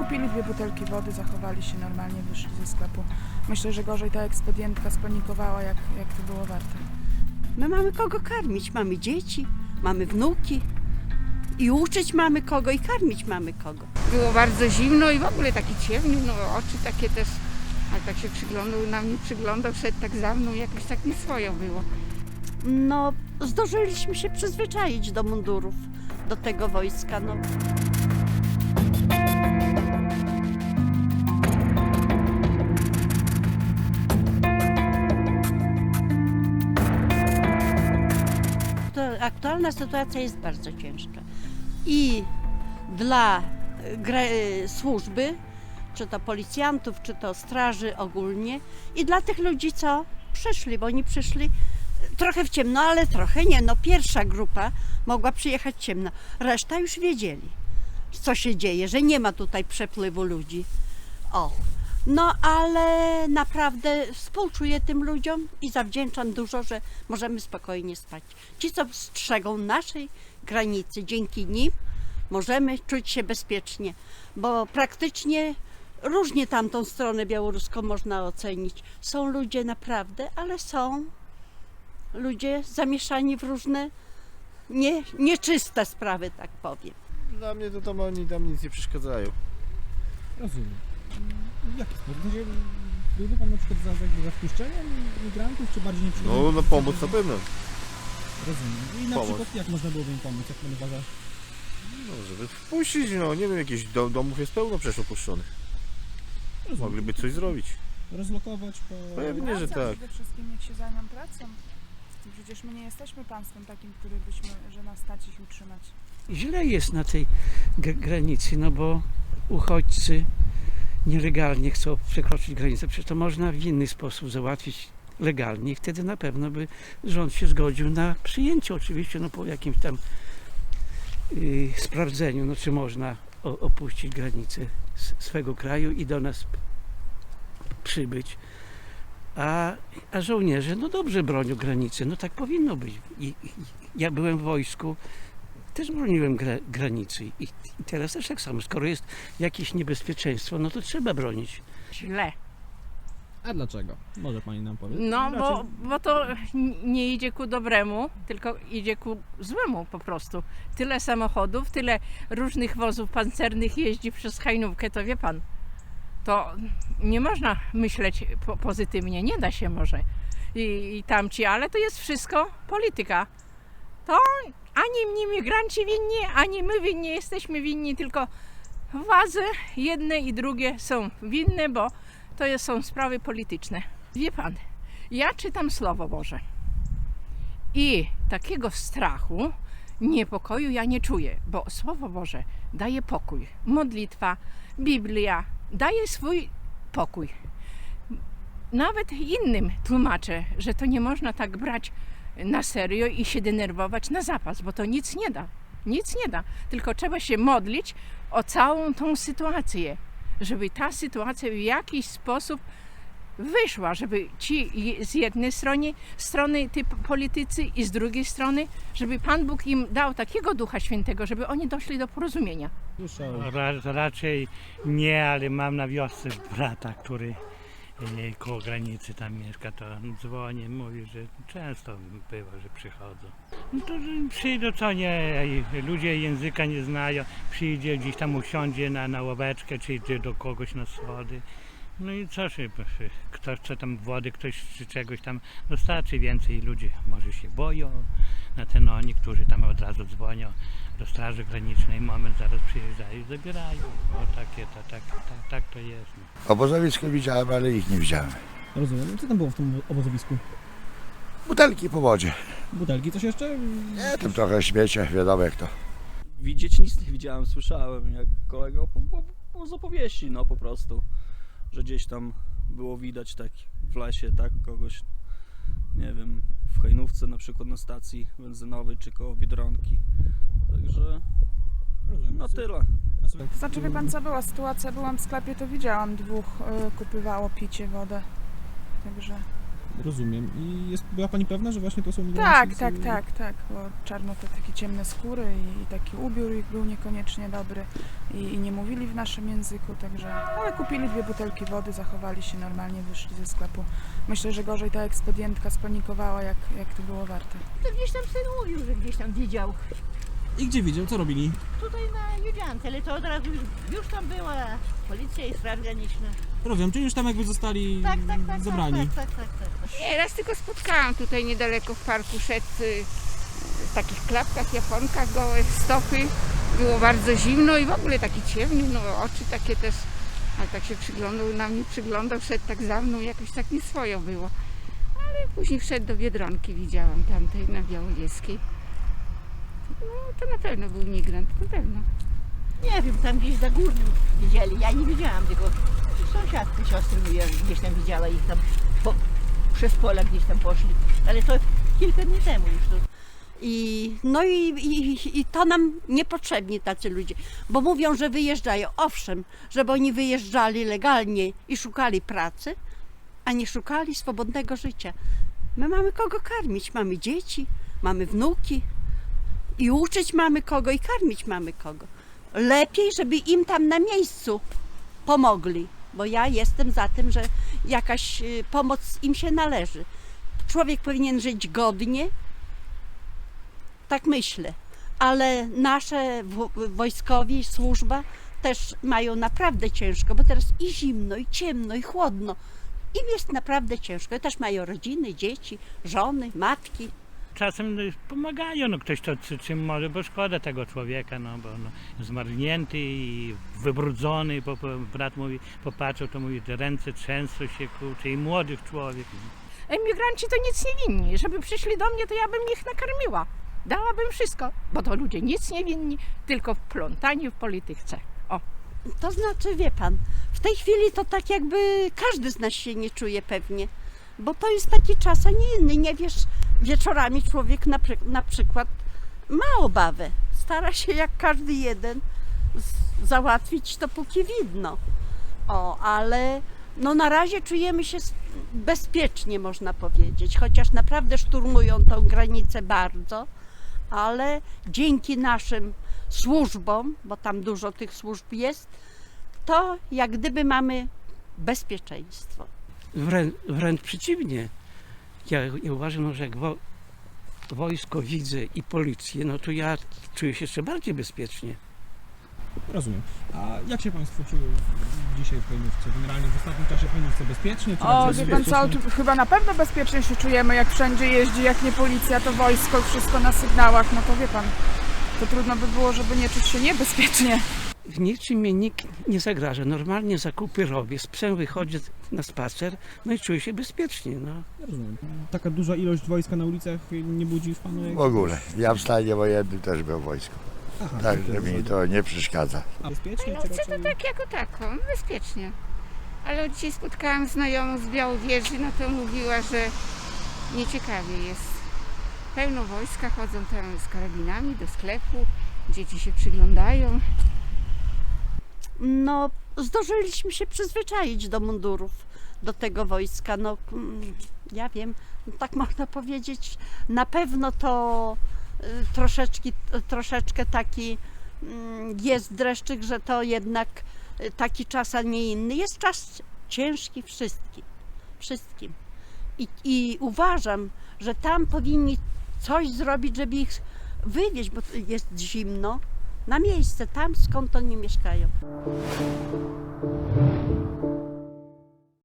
kupili dwie butelki wody, zachowali się normalnie, wyszli ze sklepu. Myślę, że gorzej ta ekspedientka spanikowała, jak, jak to było warte. My mamy kogo karmić, mamy dzieci, mamy wnuki. I uczyć mamy kogo, i karmić mamy kogo. Było bardzo zimno i w ogóle taki ciemny, no oczy takie też, ale tak się przyglądał, na mnie przyglądał, szedł tak za mną, jakoś tak nieswojo było. No, zdążyliśmy się przyzwyczaić do mundurów, do tego wojska. No. Aktualna sytuacja jest bardzo ciężka. I dla e, e, służby, czy to policjantów, czy to straży ogólnie, i dla tych ludzi, co przyszli, bo oni przyszli trochę w ciemno, ale trochę nie. No pierwsza grupa mogła przyjechać ciemno. Reszta już wiedzieli, co się dzieje, że nie ma tutaj przepływu ludzi. O. No ale naprawdę współczuję tym ludziom i zawdzięczam dużo, że możemy spokojnie spać. Ci, co strzegą naszej granicy, dzięki nim możemy czuć się bezpiecznie, bo praktycznie różnie tamtą stronę białoruską można ocenić. Są ludzie naprawdę, ale są ludzie zamieszani w różne nie, nieczyste sprawy, tak powiem. Dla mnie to tam oni tam nic nie przeszkadzają. Rozumiem. W jaki sposób? W sensie, byłby Pan na przykład za, jakby za wpuszczeniem migrantów, czy bardziej nie? No na pomoc na pewno. Rozumiem. I na Pomoc. przykład jak można byłoby im pomóc, jak Pan uważa? No, żeby wpuścić, no nie wiem, jakichś dom, domów jest pełno przecież opuszczonych. Rozumiem. Mogliby coś zrobić. Rozlokować po... Pewnie, że Praca tak. Przede wszystkim niech się zajmą pracą. Przecież my nie jesteśmy państwem takim, który byśmy, że nas stać ich utrzymać. źle jest na tej granicy, no bo uchodźcy nielegalnie chcą przekroczyć granicę. Przecież to można w inny sposób załatwić legalnie i wtedy na pewno by rząd się zgodził na przyjęcie oczywiście, no po jakimś tam y, sprawdzeniu, no czy można o, opuścić granicę swego kraju i do nas przybyć. A, a żołnierze, no dobrze bronią granicy, no tak powinno być. I, i, ja byłem w wojsku, też broniłem gra, granicy I, i teraz też tak samo. Skoro jest jakieś niebezpieczeństwo, no to trzeba bronić. Źle. A dlaczego? Może Pani nam powie? No, bo, bo to nie idzie ku dobremu, tylko idzie ku złemu po prostu. Tyle samochodów, tyle różnych wozów pancernych jeździ przez Hajnówkę, to wie pan. To nie można myśleć po, pozytywnie, nie da się może. I, I tamci, ale to jest wszystko polityka. To ani mnie migranci winni, ani my winni jesteśmy winni, tylko władze jedne i drugie są winne, bo to są sprawy polityczne. Wie pan, ja czytam Słowo Boże i takiego strachu, niepokoju ja nie czuję, bo Słowo Boże daje pokój. Modlitwa, Biblia daje swój pokój. Nawet innym tłumaczę, że to nie można tak brać na serio i się denerwować na zapas, bo to nic nie da. Nic nie da. Tylko trzeba się modlić o całą tą sytuację, żeby ta sytuacja w jakiś sposób wyszła, żeby ci z jednej strony, strony ty politycy i z drugiej strony, żeby Pan Bóg im dał takiego Ducha Świętego, żeby oni doszli do porozumienia. Ra, raczej nie, ale mam na wiosce brata, który koło granicy tam mieszka, to dzwoni, mówi, że często bywa, że przychodzą. No to że przyjdą, co nie, ludzie języka nie znają, przyjdzie gdzieś tam usiądzie na, na ławeczkę, czy idzie do kogoś na schody. No i co się, ktoś chce tam wody, ktoś czy czegoś tam dostarczy więcej ludzi, może się boją, na ten oni, którzy tam od razu dzwonią do Straży Granicznej, moment zaraz przyjeżdżają i zabierają. O takie, to, tak, tak, tak to jest. No. Obozowisko widziałem, ale ich nie widziałem. Rozumiem. Co tam było w tym obozowisku? Butelki po wodzie. Butelki, coś jeszcze? Nie, tam trochę śmiecia, wiadomo jak to. Widzieć nic nie widziałem, słyszałem, jak kolega z opowieści, no po prostu, że gdzieś tam było widać tak w lesie, tak, kogoś, nie wiem, w Hajnówce na przykład na stacji benzynowej, czy koło Biedronki. Także no tyle. Znaczy, wie pan co była sytuacja, byłam w sklepie, to widziałam dwóch, y, kupywało picie, wodę. Także Rozumiem. I jest, była Pani pewna, że właśnie to są migranci? Tak, z- tak, tak, tak, bo czarno to takie ciemne skóry i, i taki ubiór ich był niekoniecznie dobry i, i nie mówili w naszym języku, także, ale kupili dwie butelki wody, zachowali się normalnie, wyszli ze sklepu. Myślę, że gorzej ta ekspedientka spanikowała, jak, jak to było warte. To gdzieś tam syn mówił, że gdzieś tam widział. I gdzie widział? Co robili? Tutaj na Judziance, ale to od razu już, już tam była policja i straż graniczna. Rozumiem, czyli już tam jakby zostali Tak, tak, tak, zabrani. tak, tak, tak, tak, tak. Nie, raz tylko spotkałam tutaj niedaleko w parku szedł y, w takich klapkach, japonkach, gołe stopy. Było bardzo zimno i w ogóle taki ciemny, no oczy takie też, ale tak się przyglądał, na mnie przyglądał, szedł tak za mną, jakoś tak nieswojo było. Ale później wszedł do Biedronki, widziałam tamtej na Białowieskiej. No to na pewno był migrant, na pewno. Nie wiem, tam gdzieś za górnym widzieli. Ja nie widziałam, tylko sąsiadka siostry że gdzieś tam widziała ich tam po, przez pola gdzieś tam poszli. Ale to kilka dni temu już. To, I, no i, i, i to nam niepotrzebni tacy ludzie, bo mówią, że wyjeżdżają. Owszem, żeby oni wyjeżdżali legalnie i szukali pracy, a nie szukali swobodnego życia. My mamy kogo karmić, mamy dzieci, mamy wnuki i uczyć mamy kogo i karmić mamy kogo. Lepiej, żeby im tam na miejscu pomogli, bo ja jestem za tym, że jakaś y, pomoc im się należy. Człowiek powinien żyć godnie, tak myślę. Ale nasze wo- wojskowi, służba też mają naprawdę ciężko, bo teraz i zimno, i ciemno, i chłodno. Im jest naprawdę ciężko. Też mają rodziny, dzieci, żony, matki. Czasem no, pomagają, no ktoś to czy, czym może, bo szkoda tego człowieka, no bo no, zmarznięty i wybrudzony, bo, bo brat mówi, popatrzył, to mówi, te ręce trzęsą się, kurczę, i młody człowiek. Emigranci to nic nie winni. Żeby przyszli do mnie, to ja bym ich nakarmiła. Dałabym wszystko, bo to ludzie nic nie winni, tylko wplątani w polityce. O. To znaczy, wie pan, w tej chwili to tak jakby każdy z nas się nie czuje pewnie, bo to jest taki czas, a nie inny. Nie wiesz, wieczorami człowiek na, na przykład ma obawę. Stara się jak każdy jeden załatwić to póki widno. O, ale no na razie czujemy się bezpiecznie, można powiedzieć, chociaż naprawdę szturmują tą granicę bardzo, ale dzięki naszym służbom, bo tam dużo tych służb jest, to jak gdyby mamy bezpieczeństwo. Wrę, wręcz przeciwnie. Ja, ja uważam, że jak wo, wojsko widzę i policję, no to ja czuję się jeszcze bardziej bezpiecznie. Rozumiem. A jak się Państwo czują dzisiaj w Hojnówce? Generalnie w ostatnim czasie w Hojnówce bezpiecznie? Czy O, wie pan co, chyba na pewno bezpiecznie się czujemy, jak wszędzie jeździ, jak nie policja, to wojsko, wszystko na sygnałach, no to wie pan, to trudno by było, żeby nie czuć się niebezpiecznie. W niczym mnie nikt nie zagraża. Normalnie zakupy robię, z psem wychodzę na spacer, no i czuję się bezpiecznie. No. Rozumiem. Taka duża ilość wojska na ulicach nie budzi w Panu W ogóle. Ja w stanie wojennym też był w wojsku. Aha, Tak, to że mi to nie przeszkadza. A bezpiecznie No czy chcę to raczej... tak jako tako, bezpiecznie. Ale dzisiaj spotkałam znajomą z Białowieży, no to mówiła, że nieciekawie jest. Pełno wojska chodzą tam z karabinami do sklepu, dzieci się przyglądają. No, zdążyliśmy się przyzwyczaić do mundurów, do tego wojska. No, mm, ja wiem, tak można powiedzieć, na pewno to y, troszeczkę, troszeczkę taki mm, jest dreszczyk, że to jednak y, taki czas, a nie inny. Jest czas ciężki wszystkim, wszystkim. I, I uważam, że tam powinni coś zrobić, żeby ich wywieźć, bo jest zimno, na miejsce, tam skąd oni mieszkają.